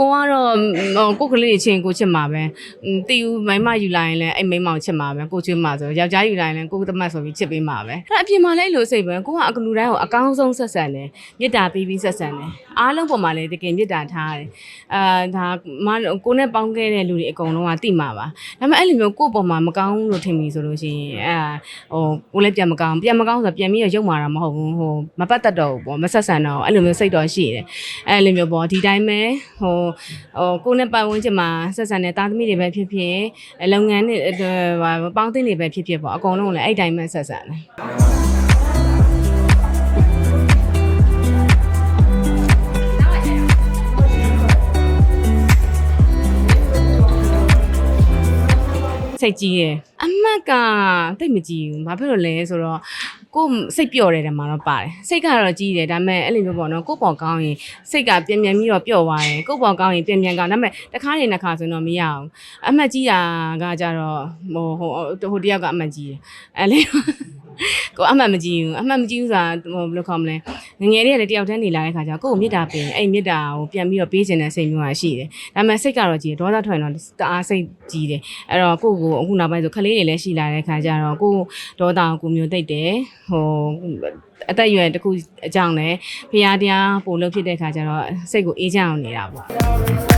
ကိုကတော့ဟိုကိုယ်ကလေးချင်းကိုချစ်မှာပဲอืมတီဦးမိန်းမယူလိုက်ရင်လည်းအဲ့မိန်းမောင်ချစ်မှာပဲကိုချစ်မှာဆိုယောက်ျားယူလိုက်ရင်လည်းကိုသမတ်ဆိုပြီးချစ်ပေးမှာပဲအဲ့ဒါအပြင်မှာလည်းအဲ့လိုစိတ်ပဲကိုကအကလူတိုင်းကိုအကောင်းဆုံးဆက်ဆံတယ်မေတ္တာပေးပြီးဆက်ဆံတယ်အားလုံးပေါ်မှာလည်းတကယ်မေတ္တာထားတယ်အာဒါမကိုနဲ့ပေါင်းခဲ့တဲ့လူတွေအကုန်လုံးကတိမှာပါဒါပေမဲ့အဲ့လိုမျိုးကိုယ့်ပေါ်မှာမကောင်းလို့ထင်ပြီဆိုလို့ရှိရင်အဲဟိုကိုလည်းပြန်မကောင်းပြန်မကောင်းဆိုတော့ပြန်ပြီးတော့ရုပ်မာတာမဟုတ်ဘူးဟိုမပတ်သက်တော့ဘူးပေါ့မဆက်ဆံတော့ဘူးအဲ့လိုမျိုးစိတ်တော့ရှိတယ်အဲ့လိုမျိုးပေါ့ဒီတိုင်းပဲဟိုဟိုကိုယ်နဲ့ပတ်ဝန်းကျင်မှာဆက်ဆံတဲ့သားသမီးတွေပဲဖြစ်ဖြစ်အလုပ်ငန်းတွေဟိုပေါင်းသင်းတွေပဲဖြစ်ဖြစ်ပေါ့အကုန်လုံးလည်းအဲ့တိုင်းပဲဆက်ဆံတယ်စိတ်ကြီးရယ်အမတ်ကတိတ်မကြည့်ဘူးဘာဖြစ်လို့လဲဆိုတော့ ကိုယ်စိတ်ပျော့တယ်တယ်မှာတော့ပါတယ်စိတ်ကတော့ကြီးတယ်ဒါပေမဲ့အဲ့လိုမျိုးပေါ့နော်ကိုယ့်ပေါ်ကောင်းရင်စိတ်ကပြန်ပြန်ပြီးတော့ပျော့သွားတယ်ကိုယ့်ပေါ်ကောင်းရင်ပြန်ပြန်ကောင်းဒါပေမဲ့တစ်ခါနေနှစ်ခါဆိုတော့မရအောင်အမတ်ကြီးတာကကြတော့ဟိုဟိုဟိုတယောက်ကအမတ်ကြီးတယ်အဲ့လေ ကိုအမှတ်မကြည့်ဘူးအမှတ်မကြည့်ဘူးဆိုတာဟိုဘယ်လိုခေါ်မလဲငငယ်လေးကလည်းတယောက်တည်းနေလာတဲ့ခါကျတော့ကိုယ့်ကိုမေတ္တာပေးရင်အဲ့မေတ္တာကိုပြန်ပြီးတော့ပေးခြင်းတဲ့စိတ်မျိုးကရှိတယ်ဒါပေမဲ့စိတ်ကတော့ကြည့်ဒေါသထွက်ရင်တော့တအားစိတ်ကြီးတယ်အဲ့တော့ကိုယ့်ကိုအခုနောက်ပိုင်းဆိုခလေးတွေလည်းရှိလာတဲ့ခါကျတော့ကိုယ့်ဒေါသကိုကိုမျိုးတိတ်တယ်ဟိုအသက်အရွယ်တစ်ခုအကြောင်းလည်းဖရာတရားပို့လို့ဖြစ်တဲ့ခါကျတော့စိတ်ကိုအေးချမ်းအောင်နေတာပေါ့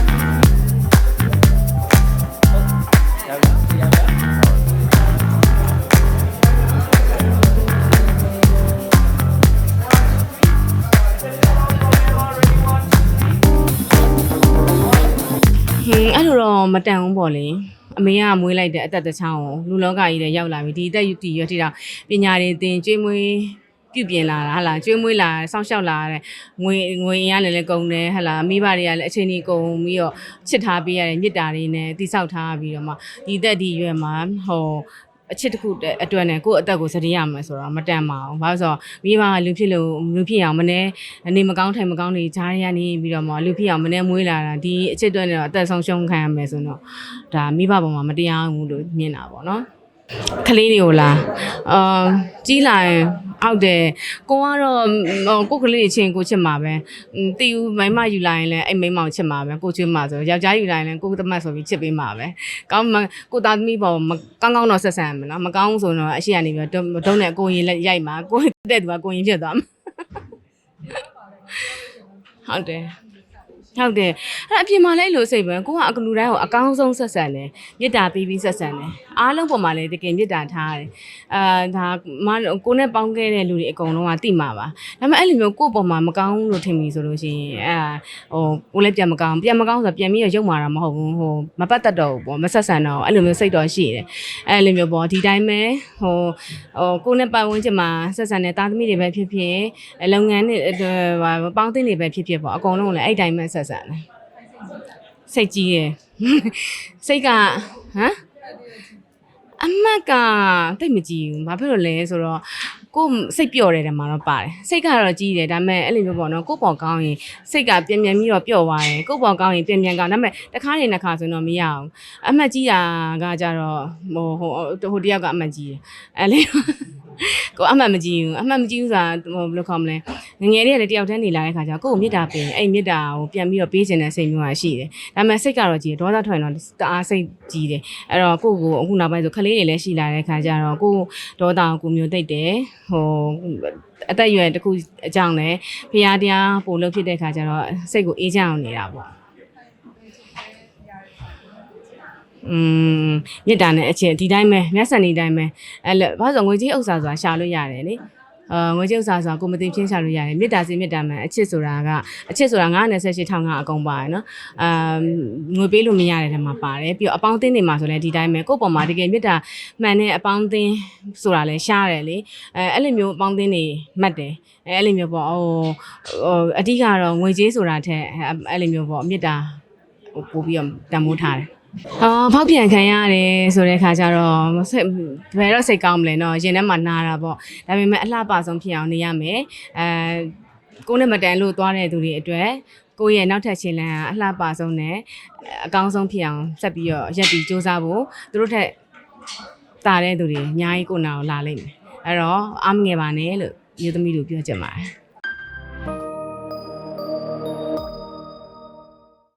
လိုတော့မတန်ဘူးပေါ့လေအမေကမွေးလိုက်တဲ့အသက်တစ်ချောင်းကိုလူလောကကြီးတဲ့ရောက်လာပြီဒီအသက်ယူတည်ရထိတာပညာတွေသင်ကျွေးမွေးပြုပြင်လာတာဟာလာကျွေးမွေးလာစောင့်ရှောက်လာတဲ့ငွေငွေအင်ရလည်းလည်းကုန်တယ်ဟာလာမိဘတွေကလည်းအချိန်ကြီးကုန်ပြီးတော့ချစ်ထားပေးရတဲ့မြစ်တာတွေနဲ့တိဆောက်ထားပြီးတော့မှဒီအသက်ဒီရွယ်မှာဟို အချစ်တစ်ခုအတွက်နဲ့ကိုယ့်အသက်ကိုစတည်ရမယ်ဆိုတော့မတန်ပါဘူး။ဘာလို့ဆိုတော့မိဘကလူဖြစ်လို့လူဖြစ်အောင်မနေနေမကောင်းထိုင်မကောင်းနေဂျားရရနေပြီးတော့မှလူဖြစ်အောင်မနေမွေးလာတာဒီအချစ်အတွက်နဲ့တော့အသက်ဆုံးရှုံးခံရမယ်ဆိုတော့ဒါမိဘပေါ်မှာမတရားဘူးလို့မြင်တာပေါ့နော်။ ကလေးတွေကိုလားအာကြီးလာရင်အောက်တယ်ကိုကတော့ဟိုကိုယ်ကလေးချင်းကိုချစ်မှာပဲတီဦးမိန်းမယူလိုက်ရင်လည်းအဲ့မိန်းမောင်ချစ်မှာပဲကိုချစ်မှာဆိုယောက်ျားယူလိုက်ရင်လည်းကိုသမတ်ဆိုပြီးချစ်ပေးမှာပဲကောင်းကိုသားသမီးပေါ်မကောင်းကောင်းတော့ဆက်ဆံမယ်နော်မကောင်းဆိုတော့အရှိကနေပြီးတော့ဒုံးနဲ့ကိုရင်လက်ရိုက်မှာကိုတဲ့သူကကိုရင်ဖြစ်သွားမှာဟုတ်တယ် ဟုတ်တယ်အဲ့အပြင်မှာလည်းအဲ့လိုစိတ်ပဲကိုကအကလူတိုင်းကိုအကောင်းဆုံးဆက်ဆံတယ်မေတ္တာပေးပြီးဆက်ဆံတယ်အားလုံးပေါ်မှာလည်းတကယ်မေတ္တာထားတယ်အာဒါမကိုနဲ့ပေါင်းခဲ့တဲ့လူတွေအကုန်လုံးကတိမှာပါဒါပေမဲ့အဲ့လိုမျိုးကိုယ့်ပေါ်မှာမကောင်းလို့ထင်ပြီဆိုလို့ရှိရင်အဲဟိုကိုလည်းပြန်မကောင်းပြန်မကောင်းဆိုတော့ပြန်ပြီးတော့ရုပ်မာတာမဟုတ်ဘူးဟိုမပတ်သက်တော့ဘူးပေါ့မဆက်ဆံတော့အဲ့လိုမျိုးစိတ်တော့ရှိတယ်အဲ့လိုမျိုးပေါ့ဒီတိုင်းပဲဟိုဟိုကိုနဲ့ပတ်ဝန်းကျင်မှာဆက်ဆံတဲ့သားသမီးတွေပဲဖြစ်ဖြစ်အလုပ်ငန်းတွေဟိုပေါင်းသင်းတွေပဲဖြစ်ဖြစ်ပေါ့အကုန်လုံးလည်းအဲ့တိုင်းပဲဆက်ဆံတယ်စိတ်ကြီးရယ်စိတ်ကဟမ်အမတ်ကတိတ်မကြည့်ဘူးဘာဖြစ်လို့လဲဆိုတော့ကိုယ်စိတ်ပျော့တယ်တယ်မှာတော့ပါတယ်စိတ်ကတော့ကြီးတယ်ဒါပေမဲ့အဲ့လိုမျိုးပေါ့နော်ကိုယ့်ပေါ်ကောင်းရင်စိတ်ကပြန်ပြန်ပြီးတော့ပျော့သွားတယ်ကိုယ့်ပေါ်ကောင်းရင်ပြန်ပြန်ကောင်းဒါပေမဲ့တစ်ခါနေနှစ်ခါဆိုတော့မရအောင်အမတ်ကြီးတာကကြတော့ဟိုဟိုဟိုတယောက်ကအမတ်ကြီးတယ်အဲ့လေ ကိုအမှတ်မကြည့်ဘူးအမှတ်မကြည့်ဘူးဆိုတာဟိုဘယ်လိုခေါ်မလဲငငယ်လေးကလည်းတယောက်တည်းနေလာတဲ့ခါကျတော့ကိုယ့်ကိုမေတ္တာပေးရင်အဲ့မေတ္တာကိုပြန်ပြီးတော့ပေးခြင်းတဲ့စိတ်မျိုးကရှိတယ်ဒါပေမဲ့စိတ်ကတော့ကြည့်ဒေါသထွက်ရင်တော့တအားစိတ်ကြီးတယ်အဲ့တော့ကိုယ့်ကိုအခုနောက်ပိုင်းဆိုခလေးတွေလည်းရှိလာတဲ့ခါကျတော့ကိုယ့်ဒေါသကိုကိုမျိုးတိတ်တယ်ဟိုအသက်အရွယ်တစ်ခုအကြောင်းလည်းဖရာတရားပို့လို့ဖြစ်တဲ့ခါကျတော့စိတ်ကိုအေးချမ်းအောင်နေတာပေါ့ อืมမြစ်တာနဲ့အချင်းဒီတိုင်းပဲမျက်စံဒီတိုင်းပဲအဲ့လိုဘာလို့ဆိုငွေကြီးဥစ္စာဆိုတာရှာလို့ရတယ်လေအာငွေကြီးဥစ္စာဆိုတာကိုမသိချင်းရှာလို့ရတယ်မေတ္တာစီမေတ္တာမှန်အချစ်ဆိုတာကအချစ်ဆိုတာ928ထောင်ကအကုန်ပါတယ်နော်အာငွေပေးလို့မရတဲ့ထဲမှာပါတယ်ပြီးတော့အပေါင်းအသင်းတွေမှာဆိုလည်းဒီတိုင်းပဲကိုယ့်ပေါ်မှာတကယ်မေတ္တာမှန်တဲ့အပေါင်းအသင်းဆိုတာလည်းရှားတယ်လေအဲအဲ့လိုမျိုးအပေါင်းအသင်းတွေမှတ်တယ်အဲအဲ့လိုမျိုးပေါ့ဟိုဟိုအဓိကတော့ငွေကြေးဆိုတာထက်အဲ့လိုမျိုးပေါ့မေတ္တာဟိုပို့ပြီးတော့တန်ဖိုးထားတယ် အော်ဖောက်ပြန်ခံရတယ်ဆိုတဲ့ခါကျတော့စိတ်ဘယ်တော့စိတ်ကောင်းမလဲเนาะရင်ထဲမှာနာတာပေါ့ဒါပေမဲ့အလှပဆုံးဖြစ်အောင်နေရမယ်အဲကိုယ်နဲ့မတန်လို့သွားတဲ့သူတွေအတွက်ကိုယ့်ရဲ့နောက်ထပ်ရှင်လန်းကအလှပဆုံးနဲ့အကောင်းဆုံးဖြစ်အောင်ဆက်ပြီးတော့ရက်ပြီးစူးစမ်းဖို့သူတို့ထက်တာတဲ့သူတွေအများကြီးကိုယ်နာကိုလာလိမ့်မယ်အဲ့တော့အားမငယ်ပါနဲ့လို့မျိုးသမီးတို့ပြောချင်ပါတယ်